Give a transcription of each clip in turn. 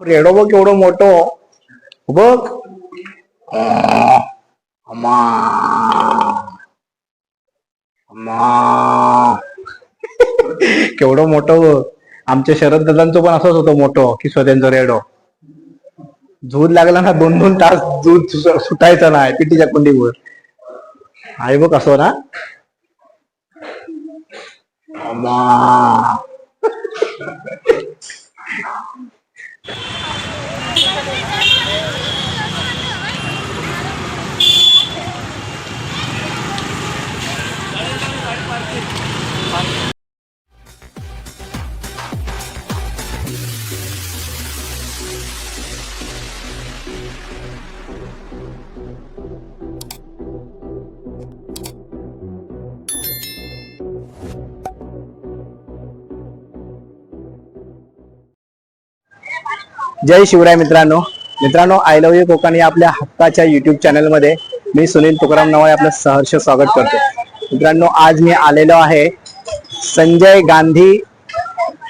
Redo बघ केवढं मोठं. बघ. केवढं मोठं बघ. आमच्या शरद दादांचं पण असंच होतं मोठं की स्वतःचं रेडो. झूज लागला ना दोन दोन तास दूध सुटायचा सुटायचं नाही पिटीच्या कुंडीवर. आहे बघ असं ना. अमा जय शिवराय मित्रांनो. मित्रांनो आय लव्ह यू कोकण या आपल्या हक्काच्या युट्यूब चॅनलमध्ये मी सुनील तुकाराम नवाळे आपलं सहर्ष स्वागत करतो. मित्रांनो आज मी आलेलो आहे संजय गांधी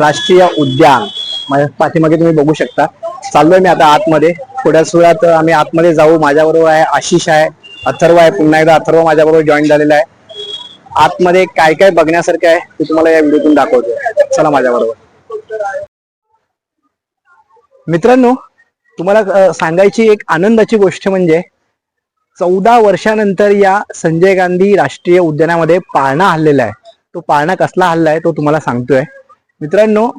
राष्ट्रीय उद्यान. माझ्या पाठीमागे तुम्ही बघू शकता. चाललोय मी आता आतमध्ये. थोड्याच वेळात आम्ही आतमध्ये जाऊ. माझ्याबरोबर आहे आशिष आहे अथर्व आहे पुन्हा एकदा अथर्व माझ्याबरोबर जॉईन झालेला आहे. आतमध्ये काय काय बघण्यासारखं आहे ते तुम्हाला या व्हिडिओतून दाखवतो. चला माझ्याबरोबर. मित्रांनो तुम्हाला सांगायची एक आनंदाची गोष्ट म्हणजे चौदा वर्षानंतर या संजय गांधी राष्ट्रीय उद्यानामध्ये पाळणा हल्लेला आहे. तो पाळणा कसला हल्ला आहे तो तुम्हाला सांगतोय. मित्रांनो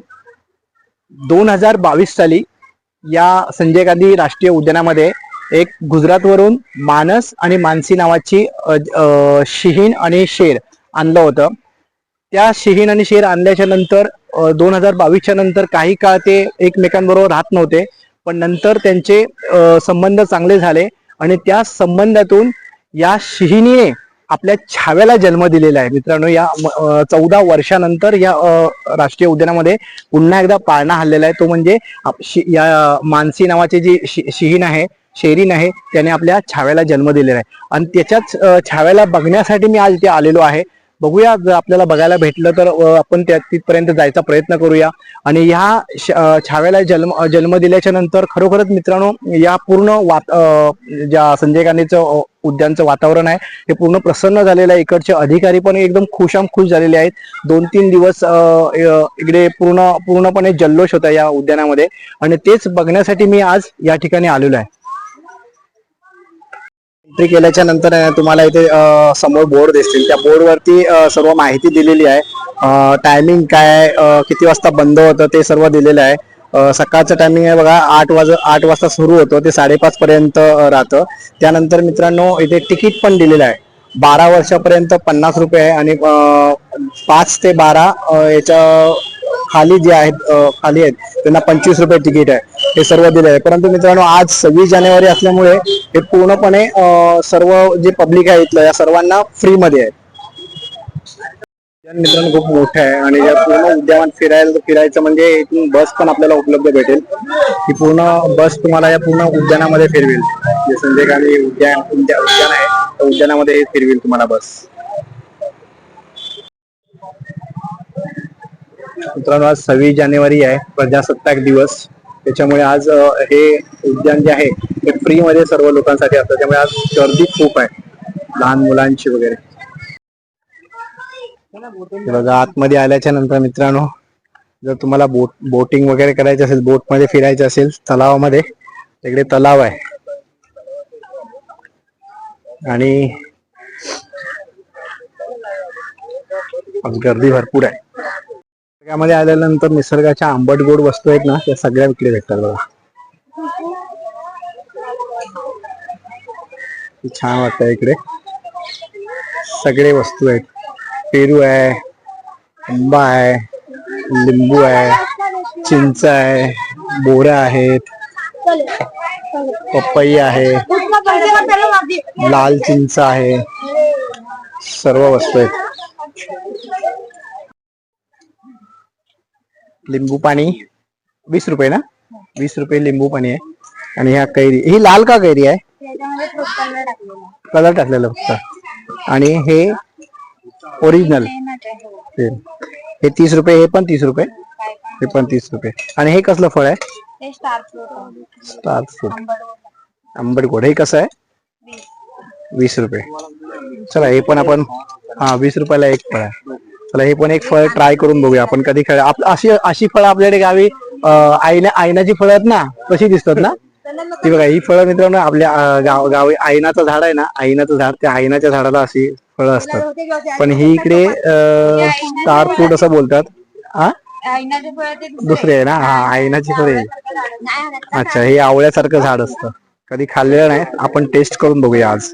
दोन हजार बावीस साली या संजय गांधी राष्ट्रीय उद्यानामध्ये एक गुजरातवरून मानस आणि मानसी नावाची शिहीण आणि शेर आणलं होतं. त्या शिहीण आणि शेर आणल्याच्या नंतर दोन हजार बावीसच्या नंतर काही काळ ते एकमेकांबरोबर राहत नव्हते पण नंतर त्यांचे संबंध चांगले झाले आणि त्या संबंधातून या शिहिनीने आपल्या छाव्याला जन्म दिलेला आहे. मित्रांनो या चौदा वर्षानंतर या राष्ट्रीय उद्यानामध्ये पुन्हा एकदा पाळणा हल्लेला आहे. तो म्हणजे आप- शि- या मानसी नावाची जी शि- शिहीन आहे शेरीन आहे त्याने आपल्या छाव्याला जन्म दिलेला आहे. आणि त्याच्याच छाव्याला बघण्यासाठी मी आज इथे आलेलो आहे. बघूया जर आपल्याला बघायला भेटलं तर आपण त्या तिथपर्यंत जायचा प्रयत्न करूया. आणि ह्या श- छाव्याला जन्म जन्म दिल्याच्या नंतर खरोखरच मित्रांनो या पूर्ण वात ज्या संजय गांधीचं उद्यानचं वातावरण आहे हे पूर्ण प्रसन्न झालेलं आहे. इकडचे अधिकारी पण एकदम खुशाम खुश झालेले आहेत. दोन तीन दिवस इकडे पूर्ण पूर्णपणे जल्लोष होता या उद्यानामध्ये. आणि तेच बघण्यासाठी मी आज या ठिकाणी आलेलो आहे. एंट्री केल्याच्यानंतर तुम्हाला इथे समोर बोर्ड दिसतील. त्या बोर्डवरती सर्व माहिती दिलेली आहे. टायमिंग काय किती वाजता बंद होतं ते सर्व दिलेलं आहे. सकाळचं टायमिंग आहे बघा आठ वाज आठ वाजता सुरू होतं ते साडेपाच पर्यंत राहतं. त्यानंतर मित्रांनो इथे तिकीट पण दिलेलं आहे. बारा वर्षापर्यंत पन्नास रुपये आहे आणि पाच ते बारा याच्या खाली जे आहेत खाली आहेत त्यांना पंचवीस रुपये तिकीट आहे. हे सर्व दिले आहे. परंतु मित्रांनो आज सव्वीस जानेवारी असल्यामुळे हे पूर्णपणे सर्व जे पब्लिक आहे इथलं या सर्वांना फ्री मध्ये आहे. मित्रांनो खूप मोठं आहे आणि या पूर्ण उद्यान फिरायला फिरायचं म्हणजे इथून बस पण आपल्याला उपलब्ध भेटेल. ही पूर्ण बस तुम्हाला या पूर्ण उद्यानामध्ये फिरवेल. जे संध्याकाळी उद्यान उद्या- उद्यान आहे त्या उद्यानामध्ये फिरवेल तुम्हाला बस. मित्रांनो आज सव्वीस जानेवारी आहे प्रजासत्ताक दिवस. त्याच्यामुळे आज हे उद्यान जे आहे ते फ्री मध्ये सर्व लोकांसाठी असतं. त्यामुळे आज गर्दी खूप आहे लहान मुलांची वगैरे. बघा आतमध्ये आल्याच्यानंतर मित्रांनो जर तुम्हाला बोट बोटिंग वगैरे करायचं असेल बोटमध्ये फिरायचं असेल तलावामध्ये तिकडे तलाव आहे. आणि गर्दी भरपूर आहे. निसर्गामध्ये आल्यानंतर निसर्गाच्या आंबट गोड वस्तू आहेत ना त्या सगळ्या विकल्या भेटतात बघा. छान वाटत इकडे. सगळे वस्तू आहेत. पेरू आहे आंबा आहे लिंबू आहे चिंच आहे बोऱ्या आहेत पपई आहे लाल चिंच आहे सर्व वस्तू आहेत. लिंबू पाणी वीस रुपये ना? वीस रुपये लिंबू पाणी आहे. आणि ह्या कैरी ही लाल का कैरी आहे? कलर टाकलेलं फक्त. आणि हे ओरिजिनल हे. तीस रुपये हे पण तीस रुपये. हे पण तीस रुपये. आणि हे कसलं फळ आहे? हे स्टार फ्रूट आंबट गोड हे कसं आहे? वीस रुपये. चला हे पण आपण हा वीस रुपयाला एक फळ आहे. चला हे पण एक फळ ट्राय करून बघूया. आपण कधी खेळ अशी अशी फळं आपल्याकडे गावी अं, आईना आयनाची फळं आहेत ना तशी दिसतात ना? ती बघा ही फळं मित्रांनो आपल्या गाव गावी आईनाचं झाड आहे ना आईनाचं झाड त्या आईनाच्या झाडाला अशी फळं असतात. पण ही इकडे स्टार फ्रूट असं बोलतात. हा दुसरे आहे ना? हा आईनाची फळे अच्छा हे आवळ्यासारखं झाड असतं. कधी खाल्लेलं नाही आपण टेस्ट करून बघूया आज.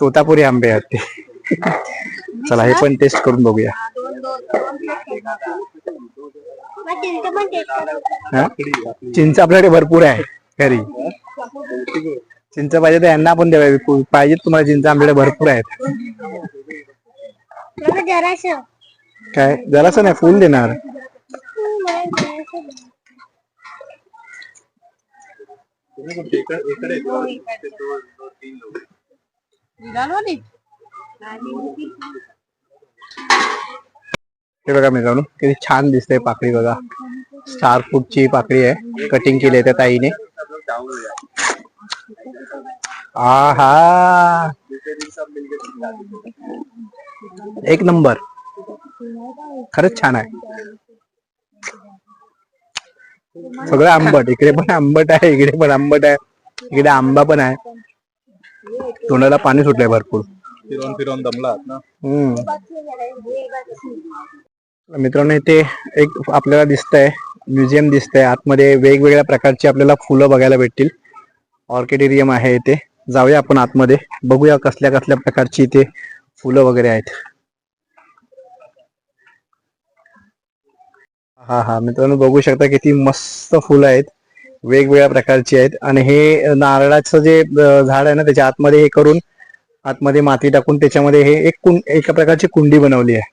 तोतापुरी आंबे आहेत ते. चला हे पण टेस्ट करून बघूया. हा? चिंच आपल्याकडे भरपूर आहे घरी चिंच पाहिजे तर यांना पण द्यावे पाहिजे तुम्हाला चिंच आमच्याकडे भरपूर आहेत. जरास. काय? जरासं नाही फुल देणार. हे बघा मित्रांनो, किती छान दिसते पाकळी बघा. स्टार फ्रूटची पाकळी आहे. कटिंग केली आहे त्या ताईने. आहा. एक नंबर. खरंच छान आहे. सगळं आंबट. इकडे पण आंबट आहे, इकडे पण आंबट आहे, इकडे आंबा पण आहे. तोंडाला पाणी सुटलंय भरपूर. फिरवून फिरवून दमलात ना? हम्म. मित्रांनो इथे एक आपल्याला दिसतंय म्युझियम दिसतंय. आतमध्ये वेगवेगळ्या प्रकारची आपल्याला फुलं बघायला भेटतील. ऑर्किडेरियम आहे इथे. जाऊया आपण आतमध्ये. बघूया कसल्या कसल्या प्रकारची इथे फुलं वगैरे आहेत. हा हा. मित्रांनो बघू शकता किती मस्त फुलं आहेत. वेगवेगळ्या प्रकारची आहेत. आणि हे नारळाचं जे झाड आहे ना त्याच्या आतमध्ये हे करून आतमध्ये माती टाकून त्याच्यामध्ये हे एक कुं एका प्रकारची कुंडी बनवली आहे.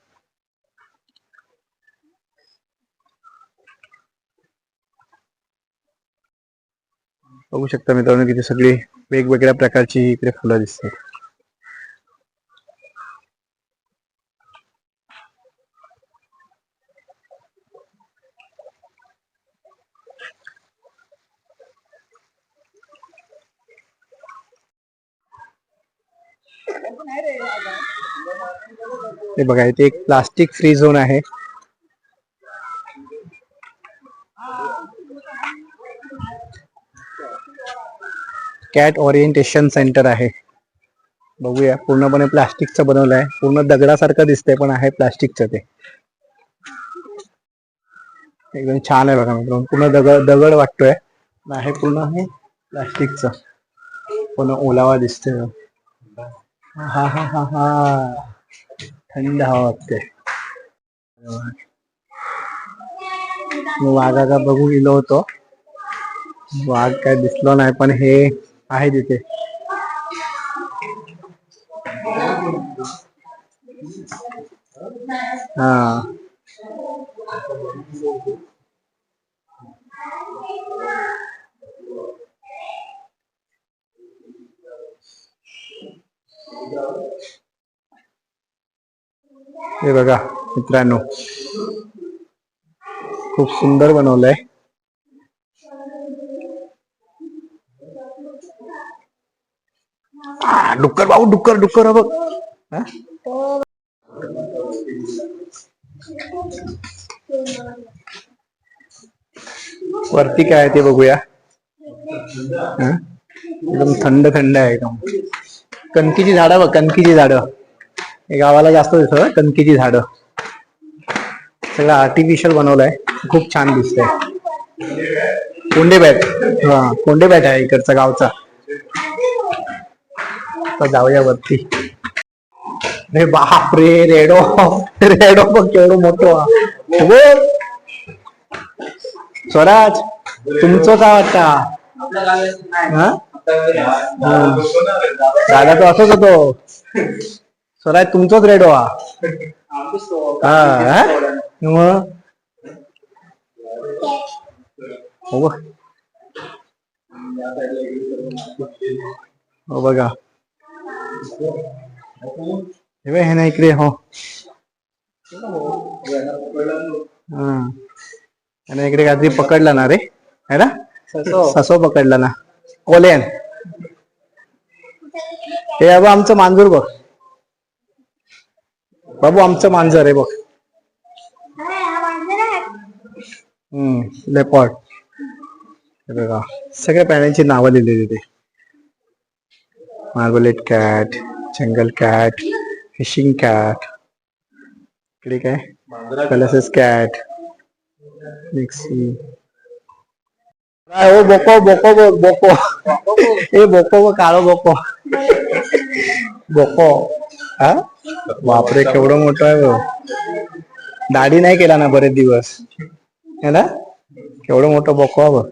बघू शकता मित्रांनो किती सगळी वेगवेगळ्या प्रकारची इकडे फुलं दिसतात. हे बघा इथे एक प्लास्टिक फ्री झोन आहे. कॅट ओरिएंटेशन सेंटर आहे. बघूया पूर्णपणे प्लास्टिकचं बनवलं आहे पूर्ण दगडासारखं दिसतंय पण आहे प्लास्टिकचं ते. एकदम छान आहे बघा मित्रांनो. पूर्ण दगड दगड वाटतोय पण आहे पूर्ण हे प्लास्टिकचं पूर्ण ओलावा दिसतोय. हा हा हा हा. थंड हवा वाटते. वाघाचा बघू गेलो होतो. वाघ काय दिसलो नाही पण हे आहे तिथे. हा. हे बघा मित्रांनो. खूप सुंदर बनवलंय. डुक्कर भाऊ डुक्कर डुक्कर बघ. वरती काय आहे ते बघूया. एकदम थंड थंड आहे एकदम. कणकीची झाडं बघ कणकीची झाडं. हे गावाला जास्त दिसत कणकीची झाडं. सगळं आर्टिफिशियल बनवलंय. खूप छान दिसतंय. Conde bat. हा कोंडे बॅट आहे इकडचा गावचा. आता जाऊया वरती. अरे बाप रे रेडो रेडो बघ केवढं मोठं. स्वराज तुमचं काय वाटता. दादा तो असंच होतो. स्वराज तुमचंच रेडो हा हा? हा? मग? हो बघ. हो बघा. हे ना इकडे हो. हा. आणि इकडे काहीतरी पकडला ना रे. है ना? ससो पकडला ना. कोलेन. हे बाबा आमचं मांजूर बघ. बाबू आमचं मांजर आहे बघ. हम्म लेपॉड हे बघा सगळ्या प्राण्यांची नावं लिहिलेली ते marbled cat jungle cat fishing cat. इकडे काय? कलसेस कॅट. मिक्सी. हो बोको बोको बोको. ए बोको काळो बोको. बोको. हा? बापरे केवढं मोठं आहे दाढी नाही केला ना बरेच दिवस. है ना? केवढं मोठं बोको बघ.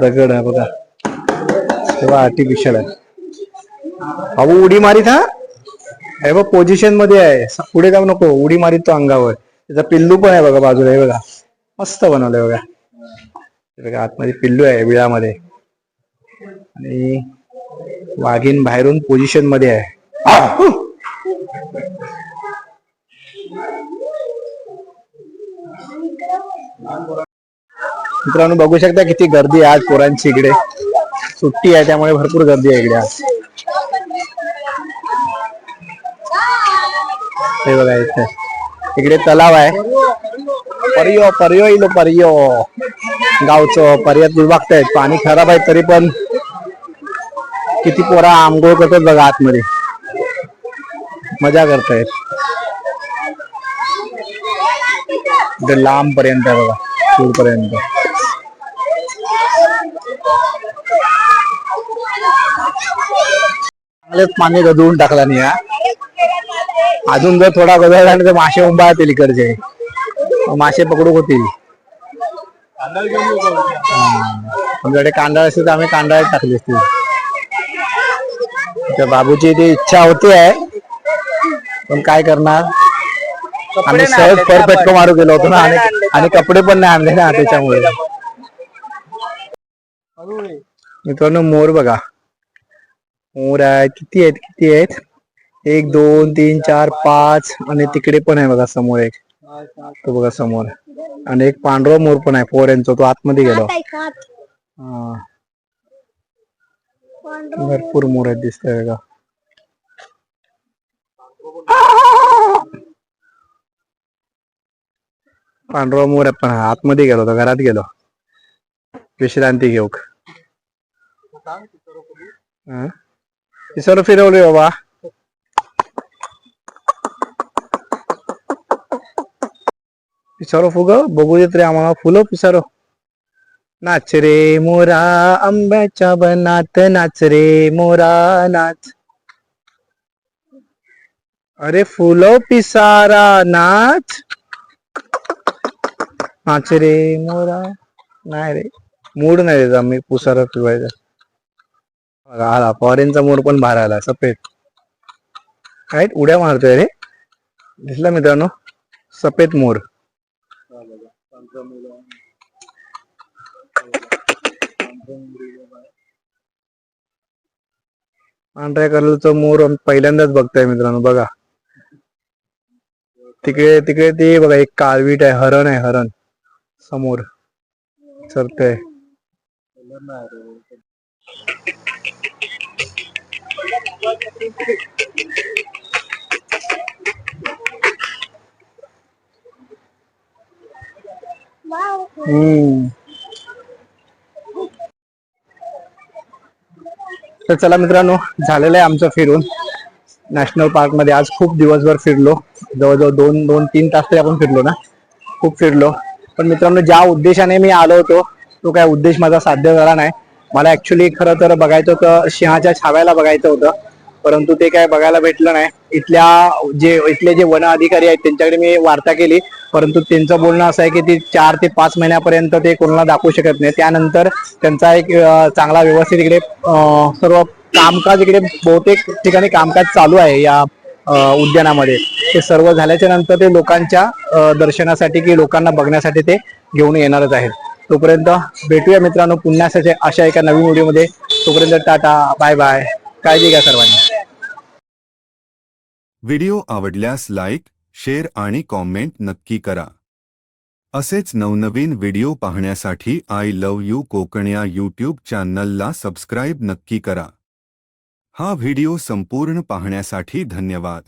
दगड आहे बघा. तेव्हा आर्टिफिशियल आहे. अहो उडी मारीत हा? हे बघ पोझिशनमध्ये आहे. पुढे जाऊ नको. उडी मारीत तो अंगावर. त्याचा पिल्लू पण आहे बघा बाजूला हे बघा. मस्त बनवलंय बघा. बघा आतमध्ये पिल्लू आहे विळामध्ये. आणि वाघीण बाहेरून पोझिशनमध्ये आहे. मित्रांनो बघू शकता किती गर्दी आहे आज पोरांची इकडे. सुट्टी आहे त्यामुळे भरपूर गर्दी आहे इकडे आज. हे बघा इथे. इकडे तलाव आहे. परियो परियो इलो परियो. गावचं पर्यात आहे पाणी खराब आहे तरी पण किती पोरा आंघोळ करतात बघा आतमध्ये. मजा करतायत ते लांब पर्यंत आहे बघा दूर पर्यंत चांगलेच पाणी गदळून टाकला नाही हा. अजून जर थोडा गदळला तर मासे उंबाळतील इकडचे. मासे पकडू होतील. आमच्याकडे कांदा असेल तर आम्ही कांदा टाकले असतील. त्या बाबूची ती इच्छा होती आहे. पण काय करणार? आम्ही सहज परफेक्ट मारू गेलो होतो ना आणि आणि कपडे पण नाही आणले ना त्याच्यामुळे. मित्रांनो मोर बघा. मोर आहेत किती आहेत? किती आहेत? एक दोन तीन चार पाच. आणि तिकडे पण आहे बघा समोर एक. तो बघा समोर. आणि एक पांढरा मोर पण आहे पोऱ्यांचा तो आतमध्ये गेलो. हा. भरपूर मोर आहेत दिसतंय बघा. पांढरा मोर पण आतमध्ये गेलो होतो घरात गेलो. विश्रांती घेऊ सर्व फिरवले बाबा. पिसारो फुग? बघू देत रे आम्हाला फुलं पिसारो. नाच रे मोरा आंब्याच्या बनात नाच रे मोरा नाच. अरे फुलं पिसारा नाच नाच रे मोरा. नाही रे. मूड नाही देत आम्ही पुसारा पिवायचा. बघा, आला फॉरेनचा मोर पण बाहेर आला सफेद. काय उड्या मारतोय रे. दिसला मित्रांनो सफेद मोर पांढऱ्या कलरचा मोर पहिल्यांदाच बघताय मित्रांनो बघा. तिकडे तिकडे ते बघा एक काळवीट आहे हरण आहे हरण. समोर. सरतय हम्म. तर चला मित्रांनो झालेलं आहे आमचं फिरून. नॅशनल पार्कमध्ये आज खूप दिवसभर फिरलो. जवळजवळ दोन दोन तीन तास तरी आपण फिरलो ना. खूप फिरलो. पण मित्रांनो ज्या उद्देशाने मी आलो होतो तो काय उद्देश माझा साध्य झाला नाही. मला ऍक्च्युली खरं तर बघायचं होतं सिंहाच्या छाव्याला बघायचं होतं. परंतु ते काय बघायला भेटलं नाही. इथल्या जे इथले जे वन अधिकारी आहेत त्यांच्याकडे मी वार्ता केली. परंतु त्यांचं बोलणं असं आहे की ते चार ते पाच महिन्यापर्यंत ते कोणाला दाखवू शकत नाही. त्यानंतर त्यांचा एक चांगला व्यवस्थित इकडे सर्व कामकाज इकडे बहुतेक ठिकाणी कामकाज चालू आहे या उद्यानामध्ये. ते सर्व झाल्याच्यानंतर ते लोकांच्या दर्शनासाठी की लोकांना बघण्यासाठी ते घेऊन येणारच आहेत. तोपर्यंत भेटूया मित्रांनो पुन्हा अशा एका नवीन व्हिडिओमध्ये. तोपर्यंत टाटा बाय बाय. काळजी घ्या सर्वांनी. व्हिडिओ आवडल्यास लाईक शेअर आणि कॉमेंट नक्की करा. असेच नवनवीन व्हिडिओ पाहण्यासाठी आय लव यू कोकण या यूट्यूब चॅनलला सबस्क्राईब नक्की करा. हा व्हिडिओ संपूर्ण पाहण्यासाठी धन्यवाद.